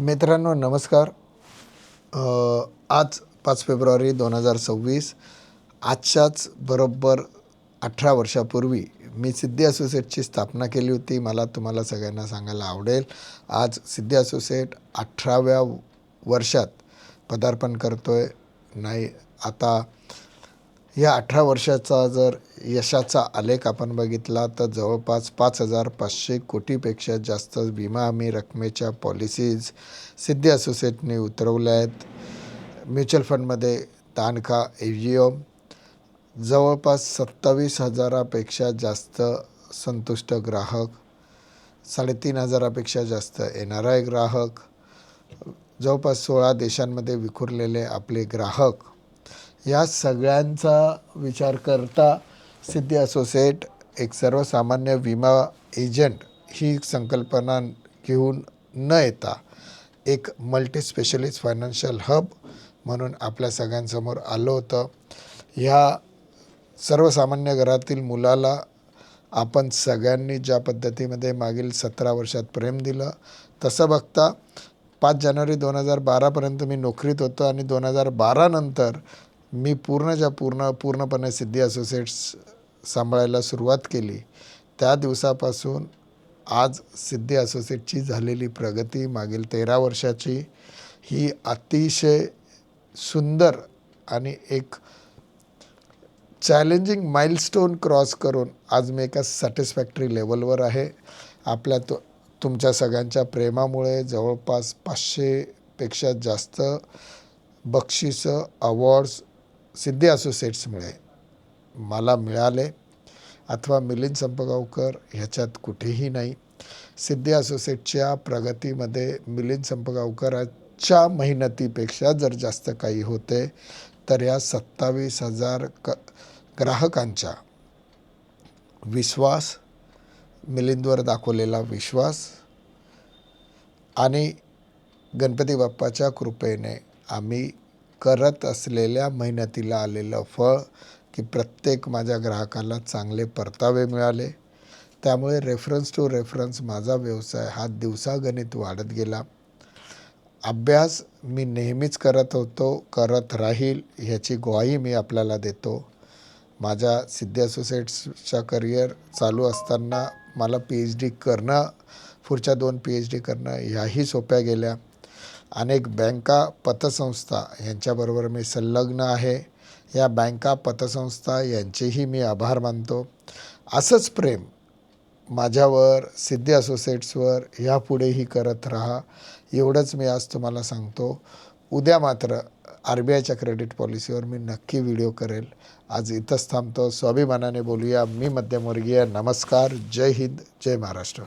मित्रांनो नमस्कार. आज पाच फेब्रुवारी दोन हजार सव्वीस. आजच्याच बरोबर अठरा वर्षापूर्वी मी सिद्धी असोसिएटची स्थापना केली होती. मला तुम्हाला सगळ्यांना सांगायला आवडेल. आज सिद्धी असोसिएट अठराव्या वर्षात पदार्पण करतो आहे नाही आता या अठरा वर्षाचा जर यशाचा आलेख आपण बघितला तर जवळपास पाच हजार पाचशे कोटीपेक्षा जास्त विमा हमी रकमेच्या पॉलिसीज सिद्धी असोसिएटने उतरवल्या आहेत. म्युच्युअल फंडमध्ये तानखा एजीओ जवळपास सत्तावीस हजारापेक्षा जास्त संतुष्ट ग्राहक साडेतीन हजारापेक्षा जास्त एन आर आय ग्राहक जवळपास सोळा देशांमध्ये विखुरलेले आपले ग्राहक. या सगळ्यांचा विचार करता सिद्धी असोसिएट एक सर्वसामान्य विमा एजंट ही संकल्पना घेऊन न येता एक मल्टी स्पेशलिस्ट फायनान्शियल हब म्हणून आपल्या सगळ्यांसमोर आलं होतं. ह्या सर्वसामान्य घरातील मुलाला आपण सगळ्यांनी ज्या पद्धतीमध्ये मागील सतरा वर्षात प्रेम दिलं तसं बघता पाच जानेवारी दोन हजार बारापर्यंत मी नोकरीत होतो आणि दोन हजार बारानंतर मी पूर्णच्या पूर्ण पूर्णपणे सिद्धी असोसिएट्स सांभाळायला सुरुवात केली. त्या दिवसापासून आज सिद्धी असोसिएटची झालेली प्रगती मागील तेरा वर्षाची ही अतिशय सुंदर आणि एक चॅलेंजिंग माइलस्टोन क्रॉस करून आज मी एका सॅटिस्फॅक्टरी लेवलवर आहे. आपल्या तो तुमच्या सगळ्यांच्या प्रेमामुळे जवळपास पाचशेपेक्षा जास्त बक्षिसं अवॉर्ड्स सिद्धी असोसिएट्समुळे मला मिळाले. अथवा मिलिंद संपगावकर ह्याच्यात कुठेही नाही. सिद्धी असोसिएटच्या प्रगतीमध्ये मिलिंद संपगावकराच्या मेहनतीपेक्षा जर जास्त काही होते तर या सत्तावीस हजार क ग्राहकांच्या विश्वास मिलिंदवर दाखवलेला विश्वास आणि गणपती बाप्पाच्या कृपेने आम्ही करत असलेल्या मेहनतीला आलेलं फळ की प्रत्येक माझ्या ग्राहकाला चांगले परतावे मिळाले. त्यामुळे रेफरन्स टू रेफरन्स माझा व्यवसाय हा दिवसागणित वाढत गेला. अभ्यास मी नेहमीच करत होतो करत राहील ह्याची ग्वाही मी आपल्याला देतो. माझ्या सिद्धी असोसिएट्सचा करिअर चालू असताना मला पी एच डी करणं पुढच्या दोन पी एच डी करणं ह्याही सोप्या गेल्या. अनेक बँका पतसंस्था यांच्याबरोबर मी संलग्न आहे. या बँका पतसंस्था यांचेही मी आभार मानतो. असंच प्रेम माझ्यावर सिद्धी असोसिएट्सवर ह्यापुढेही करत राहा. एवढंच मी आज तुम्हाला सांगतो. उद्या मात्र आर बी आयच्या क्रेडिट पॉलिसीवर मी नक्की व्हिडिओ करेल. आज इथंच थांबतो. स्वाभिमानाने बोलूया. मी मध्यमवर्गीय. नमस्कार. जय हिंद. जय महाराष्ट्र.